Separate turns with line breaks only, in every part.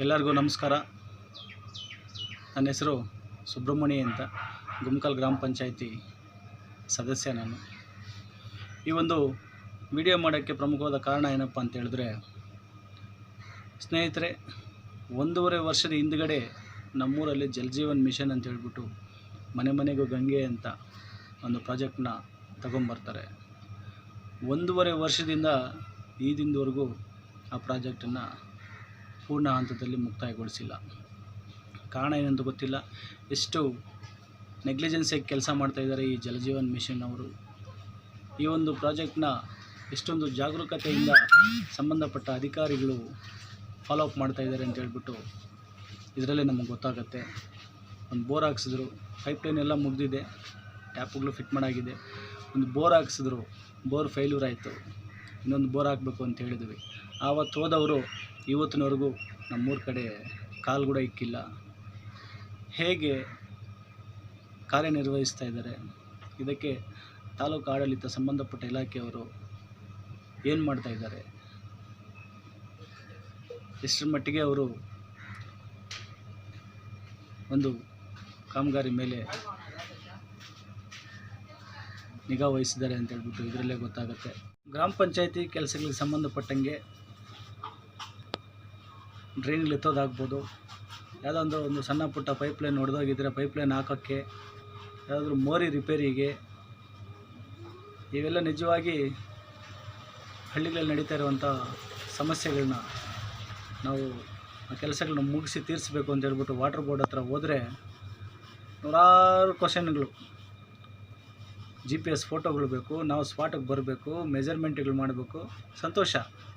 ಎಲ್ಲರಿಗೂ ನಮಸ್ಕಾರ. ನನ್ನ ಹೆಸರು ಸುಬ್ರಹ್ಮಣಿ ಅಂತ, ಗುಮ್ಕಲ್ ಗ್ರಾಮ ಪಂಚಾಯಿತಿ ಸದಸ್ಯ ನಾನು. ಈ ಒಂದು ವಿಡಿಯೋ ಮಾಡೋಕ್ಕೆ ಪ್ರಮುಖವಾದ ಕಾರಣ ಏನಪ್ಪ ಅಂತ ಹೇಳಿದ್ರೆ, ಸ್ನೇಹಿತರೆ, ಒಂದೂವರೆ ವರ್ಷದ ಹಿಂದ್ಗಡೆ ನಮ್ಮೂರಲ್ಲಿ ಜಲ್ ಜೀವನ್ ಮಿಷನ್ ಅಂತ ಹೇಳ್ಬಿಟ್ಟು ಮನೆ ಮನೆಗೂ ಗಂಗೆ ಅಂತ ಒಂದು ಪ್ರಾಜೆಕ್ಟ್ನ ತಗೊಂಬರ್ತಾರೆ. ಒಂದೂವರೆ ವರ್ಷದಿಂದ ಈ ದಿನದವರೆಗೂ ಆ ಪ್ರಾಜೆಕ್ಟನ್ನು ಪೂರ್ಣ ಹಂತದಲ್ಲಿ ಮುಕ್ತಾಯಗೊಳಿಸಿಲ್ಲ. ಕಾರಣ ಏನೆಂದು ಗೊತ್ತಿಲ್ಲ. ಎಷ್ಟು ನೆಗ್ಲಿಜೆನ್ಸಿಯಾಗಿ ಕೆಲಸ ಮಾಡ್ತಾಯಿದ್ದಾರೆ ಈ ಜಲಜೀವನ್ ಮಿಷನ್ ಅವರು ಈ ಒಂದು ಪ್ರಾಜೆಕ್ಟ್ನ ಎಷ್ಟೊಂದು ಜಾಗರೂಕತೆಯಿಂದ ಸಂಬಂಧಪಟ್ಟ ಅಧಿಕಾರಿಗಳು ಫಾಲೋ ಅಪ್ ಮಾಡ್ತಾಯಿದ್ದಾರೆ ಅಂತ ಹೇಳ್ಬಿಟ್ಟು ಇದರಲ್ಲೇ ನಮಗೆ ಗೊತ್ತಾಗುತ್ತೆ. ಒಂದು ಬೋರ್ ಹಾಕ್ಸಿದ್ರು ಪೈಪ್ಲೈನ್ ಎಲ್ಲ ಮುಗಿದಿದೆ, ಟ್ಯಾಪ್ಗಳು ಫಿಟ್ ಮಾಡಾಗಿದೆ. ಒಂದು ಬೋರ್ ಹಾಕ್ಸಿದ್ರು, ಬೋರ್ ಫೇಲ್ಯೂರ್ ಆಯಿತು. ಇನ್ನೊಂದು ಬೋರ್ ಹಾಕಬೇಕು ಅಂತ ಹೇಳಿದ್ವಿ. ಆವತ್ತು ಹೋದವರು ಇವತ್ತಿನವರೆಗೂ ನಮ್ಮೂರ ಕಡೆ ಕಾಲು ಕೂಡ ಇಕ್ಕಿಲ್ಲ. ಹೇಗೆ ಕಾರ್ಯನಿರ್ವಹಿಸ್ತಾ ಇದ್ದಾರೆ? ಇದಕ್ಕೆ ತಾಲೂಕು ಆಡಳಿತ ಸಂಬಂಧಪಟ್ಟ ಇಲಾಖೆಯವರು ಏನು ಮಾಡ್ತಾ ಇದ್ದಾರೆ? ಎಷ್ಟರ ಮಟ್ಟಿಗೆ ಅವರು ಒಂದು ಕಾಮಗಾರಿ ಮೇಲೆ ನಿಗಾ ವಹಿಸಿದ್ದಾರೆ ಅಂತ ಹೇಳ್ಬಿಟ್ಟು ಇದರಲ್ಲೇ ಗೊತ್ತಾಗುತ್ತೆ. ಗ್ರಾಮ ಪಂಚಾಯತಿ ಕೆಲಸಗಳಿಗೆ ಸಂಬಂಧಪಟ್ಟಂಗೆ ಡ್ರೈನ್ಗಳು ಎತ್ತೋದಾಗ್ಬೋದು. ಯಾವುದೋ ಒಂದು ಸಣ್ಣ ಪುಟ್ಟ ಪೈಪ್ಲೈನ್ ಪೈಪ್ ಪೈಪ್ಲೈನ್ ಹಾಕೋಕ್ಕೆ, ಯಾವುದಾದ್ರೂ ಮೋರಿ ರಿಪೇರಿಗೆ, ಇವೆಲ್ಲ ನಿಜವಾಗಿ ಹಳ್ಳಿಗಳಲ್ಲಿ ನಡೀತಾ ಇರುವಂಥ ಸಮಸ್ಯೆಗಳನ್ನ ನಾವು ಆ ಕೆಲಸಗಳನ್ನ ಮುಗಿಸಿ ತೀರಿಸ್ಬೇಕು ಅಂತ ಹೇಳ್ಬಿಟ್ಟು ವಾಟರ್ ಬೋರ್ಡ್ ಹತ್ರ ಹೋದರೆ ನೂರಾರು ಕ್ವಶನ್ಗಳು. ಜಿ ಪಿ ಎಸ್ ಫೋಟೋಗಳು ಬೇಕು, ನಾವು ಸ್ಪಾಟಿಗೆ ಬರಬೇಕು, ಮೆಜರ್ಮೆಂಟ್ಗಳು ಮಾಡಬೇಕು. ಸಂತೋಷ.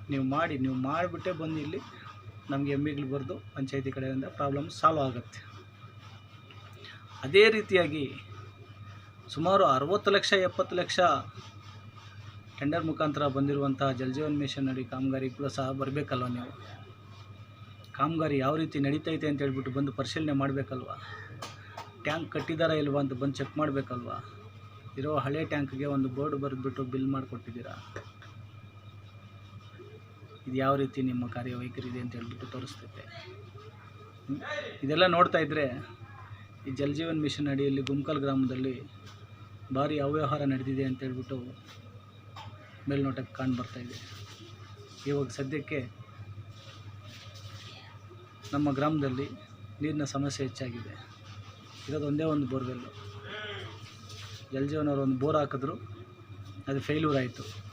ನೀವು ಮಾಡಿ, ನೀವು ಮಾಡಿಬಿಟ್ಟೇ ಬಂದು ಇಲ್ಲಿ ನಮಗೆ ಎಂ ಇಗಳು ಬರೆದು ಪಂಚಾಯತಿ ಕಡೆಯಿಂದ ಪ್ರಾಬ್ಲಮ್ ಸಾಲ್ವ್ ಆಗುತ್ತೆ. ಅದೇ ರೀತಿಯಾಗಿ ಸುಮಾರು ಅರವತ್ತು ಲಕ್ಷ, ಎಪ್ಪತ್ತು ಲಕ್ಷ ಟೆಂಡರ್ ಮುಖಾಂತರ ಬಂದಿರುವಂಥ ಜಲಜೀವನ್ ಮಿಷನ್ ಅಡಿ ಕಾಮಗಾರಿ ಕೂಡ ಸಹ ಬರಬೇಕಲ್ವ ನೀವು? ಕಾಮಗಾರಿ ಯಾವ ರೀತಿ ನಡೀತೈತೆ ಅಂತ ಹೇಳ್ಬಿಟ್ಟು ಬಂದು ಪರಿಶೀಲನೆ ಮಾಡಬೇಕಲ್ವ? ಟ್ಯಾಂಕ್ ಕಟ್ಟಿದಾರಾ ಇಲ್ವಾ ಅಂತ ಬಂದು ಚೆಕ್ ಮಾಡಬೇಕಲ್ವ? ಇರೋ ಹಳೆ ಟ್ಯಾಂಕ್ಗೆ ಒಂದು ಬೋರ್ಡ್ ಬರೆದ್ಬಿಟ್ಟು ಬಿಲ್ ಮಾಡಿಕೊಟ್ಟಿದ್ದೀರಾ? ಇದು ಯಾವ ರೀತಿ ನಿಮ್ಮ ಕಾರ್ಯವೈಖರಿ ಇದೆ ಅಂತ ಹೇಳ್ಬಿಟ್ಟು ತೋರಿಸ್ತೈತೆ. ಇದೆಲ್ಲ ನೋಡ್ತಾ ಇದ್ದರೆ ಈ ಜಲಜೀವನ್ ಮಿಷನ್ ಅಡಿಯಲ್ಲಿ ಗುಮ್ಕಲ್ ಗ್ರಾಮದಲ್ಲಿ ಭಾರಿ ಅವ್ಯವಹಾರ ನಡೆದಿದೆ ಅಂತ ಹೇಳ್ಬಿಟ್ಟು ಮೇಲ್ನೋಟಕ್ಕೆ ಕಾಣ್ ಇದೆ. ಇವಾಗ ಸದ್ಯಕ್ಕೆ ನಮ್ಮ ಗ್ರಾಮದಲ್ಲಿ ನೀರಿನ ಸಮಸ್ಯೆ ಹೆಚ್ಚಾಗಿದೆ. ಇರೋದು ಒಂದೇ ಒಂದು ಬೋರ್ವೆಲ್ಲು. ಜಲಜೀವನ್ ಅವರು ಒಂದು ಬೋರ್ ಹಾಕಿದ್ರು, ಅದು ಫೇಲ್ಯೂರ್ ಆಯಿತು.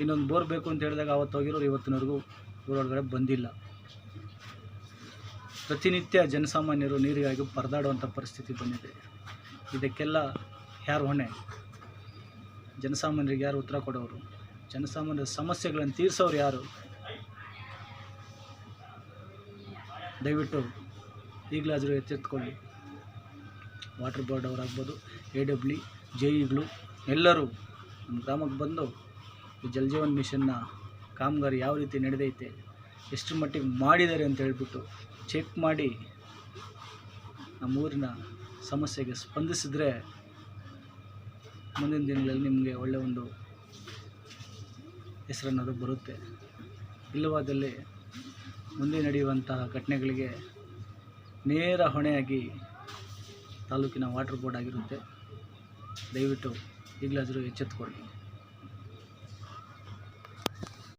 ಇನ್ನೊಂದು ಬೋರ್ ಬೇಕು ಅಂತ ಹೇಳಿದಾಗ ಅವತ್ತು ಹೋಗಿರೋರು ಇವತ್ತಿನವರೆಗೂ ಊರೊಳಗಡೆ ಬಂದಿಲ್ಲ. ಪ್ರತಿನಿತ್ಯ ಜನಸಾಮಾನ್ಯರು ನೀರಿಗಾಗಿ ಪರದಾಡುವಂಥ ಪರಿಸ್ಥಿತಿ ಬಂದಿದೆ. ಇದಕ್ಕೆಲ್ಲ ಯಾರು ಹೊಣೆ? ಜನಸಾಮಾನ್ಯರಿಗೆ ಯಾರು ಉತ್ತರ ಕೊಡೋರು? ಜನಸಾಮಾನ್ಯರ ಸಮಸ್ಯೆಗಳನ್ನು ತೀರಿಸೋರು ಯಾರು? ದಯವಿಟ್ಟು ಈಗಲಾದರೂ ಎತ್ತೆತ್ಕೊಳ್ಳಿ ವಾಟರ್ ಬೋರ್ಡ್ ಅವರಾಗ್ಬೋದು ಎ ಡಬ್ಲ್ಯೂ ಜೆ ಇಗಳು ಎಲ್ಲರೂ ನಮ್ಮ ಗ್ರಾಮಕ್ಕೆ ಬಂದು ಈ ಜಲಜೀವನ್ ಮಿಷನ್ನ ಕಾಮಗಾರಿ ಯಾವ ರೀತಿ ನಡೆದೈತೆ, ಎಷ್ಟು ಮಟ್ಟಿಗೆ ಮಾಡಿದ್ದಾರೆ ಅಂತ ಹೇಳ್ಬಿಟ್ಟು ಚೆಕ್ ಮಾಡಿ ನಮ್ಮೂರಿನ ಸಮಸ್ಯೆಗೆ ಸ್ಪಂದಿಸಿದ್ರೆ ಮುಂದಿನ ದಿನಗಳಲ್ಲಿ ನಿಮಗೆ ಒಳ್ಳೆಯ ಒಂದು ಹೆಸರನ್ನೋದು ಬರುತ್ತೆ. ಇಲ್ಲವಾದಲ್ಲಿ ಮುಂದೆ ನಡೆಯುವಂತಹ ಘಟನೆಗಳಿಗೆ ನೇರ ಹೊಣೆಯಾಗಿ ತಾಲೂಕಿನ ವಾಟರ್ ಬೋರ್ಡ್ ಆಗಿರುತ್ತೆ. ದಯವಿಟ್ಟು ಈಗಲಾದರೂ ಎಚ್ಚೆತ್ತುಕೊಳ್ಳಿ.